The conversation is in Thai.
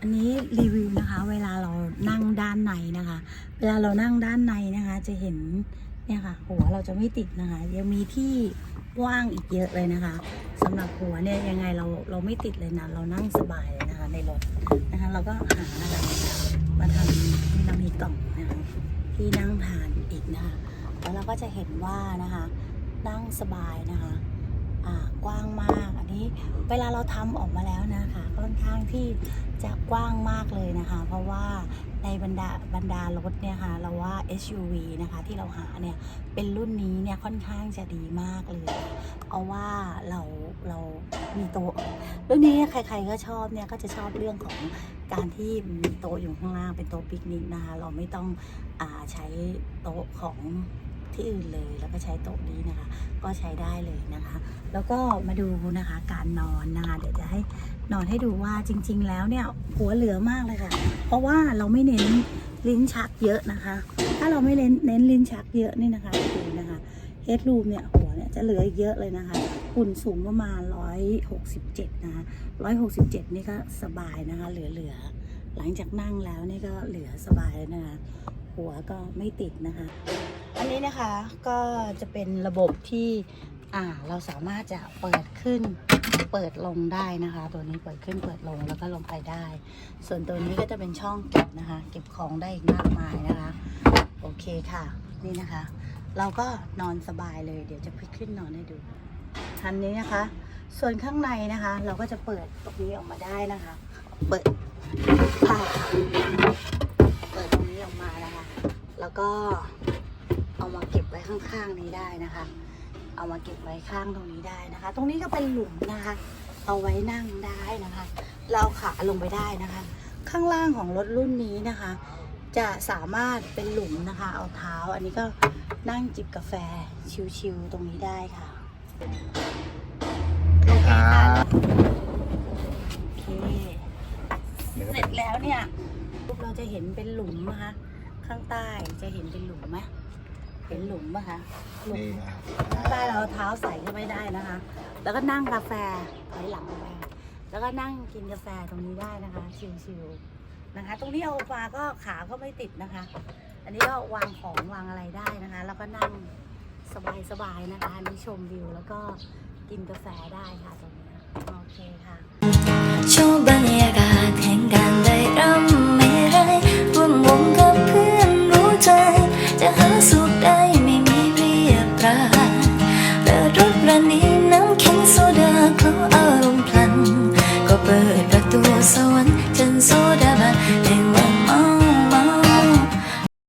อันนี้รีวิวนะคะ เวลาเรานั่งด้านในนะคะ เวลาเรานั่งด้านในนะคะ จะเห็นเนี่ยค่ะ หัวเราจะไม่ติดนะคะ ยังมีที่ว่างอีกเยอะเลยนะคะสำหรับหัวเนี่ยยังไงเราเราไม่ติดเลยนะ เรานั่งสบายเลยนะคะ ในรถนะคะ เราก็หาอะไรมาทำนี่เรามีกล่องนะคะที่นั่งทานอีกนะคะแล้วเราก็จะเห็นว่านะคะ นั่งสบายนะคะ กว้างมาก อันนี้เวลาเราทำออกมาแล้วนะคะค่อนข้างที่จะกว้างมากเลยนะคะ เพราะว่าในบรรดาบรรดารถเนี่ยค่ะเราว่า SUV นะคะที่เราหาเนี่ยเป็นรุ่นนี้เนี่ยค่อนข้างจะดีมากเลย เอาว่าเราเรามีโต๊ะรุ่นนี้ใครๆก็ชอบเนี่ยก็จะชอบเรื่องของการที่มีโต๊ะอยู่ข้างล่างเป็นโต๊ะปิกนิกนะคะเราไม่ต้องอใช้โต๊ะของ ที่อื่นเลย แล้วก็ใช้โต๊ะนี้นะคะ ก็ใช้ได้เลยนะคะ แล้วก็มาดูนะคะการนอนนะคะเดี๋ยวจะให้นอนให้ดูว่าจริง ๆ แล้วเนี่ยหัวเหลือมากเลยค่ะ เพราะว่าเราไม่เน้นลิ้นชักเยอะนะคะ ถ้าเราไม่เน้นเน้นลิ้นชักเยอะนี่นะคะดูนะคะเฮดรูมเนี่ยหัวเนี่ยจะเหลือเยอะเลยนะคะหุ่นสูงประมาณ 167 นะคะ 167 นี่ก็สบายนะคะ เหลือๆ หลังจากนั่งแล้วนี่ก็เหลือสบายแล้วนะคะ หัวก็ไม่ติดนะคะ อันนี้นะคะก็จะเป็นระบบที่อ่าเราสามารถจะเปิดขึ้นเปิดลงได้นะคะ ตัวนี้เปิดขึ้นเปิดลงแล้วก็ลงไปได้ ส่วนตัวนี้ก็จะเป็นช่องเก็บนะคะ เก็บของได้อีกมากมายนะคะ โอเคค่ะนี่นะคะ เราก็นอนสบายเลย เดี๋ยวจะพลิกขึ้นนอนให้ดูทันนี้นะคะ ส่วนข้างในนะคะ เราก็จะเปิดตรงนี้ออกมาได้นะคะ เปิดผ้าเปิดตรงนี้ออกมานะคะ แล้วก็ เอามาเก็บไว้ข้างๆนี้ได้นะคะ เอามาเก็บไว้ข้างตรงนี้ได้นะคะ ตรงนี้ก็เป็นหลุมนะคะ เอาไว้นั่งได้นะคะ เราเอาขาลงไปได้นะคะ ข้างล่างของรถรุ่นนี้นะคะ จะสามารถเป็นหลุมนะคะ เอาเท้าอันนี้ก็นั่งจิบกาแฟชิวๆตรงนี้ได้ค่ะโอเคค่ะโอเคเสร็จแล้วเนี่ยเราจะเห็นเป็นหลุมนะคะ ข้างใต้จะเห็นเป็นหลุมไหม เห็นหลุมปะคะหลุมนี่นะครับข้างใต้เราเอาเท้าใส่เข้าไปได้นะคะ แล้วก็นั่งกาแฟถอยหลังไปแล้วก็นั่งกินกาแฟตรงนี้ได้นะคะ ชิลๆนะคะ ตรงนี้เอามาก็ขาก็ไม่ติดนะคะ อันนี้ก็วางของวางอะไรได้นะคะ แล้วก็นั่งสบายๆนะคะอันนี้ชมวิวแล้วก็กินกาแฟได้ค่ะตรงนี้โอเคค่ะช่ว เขาอ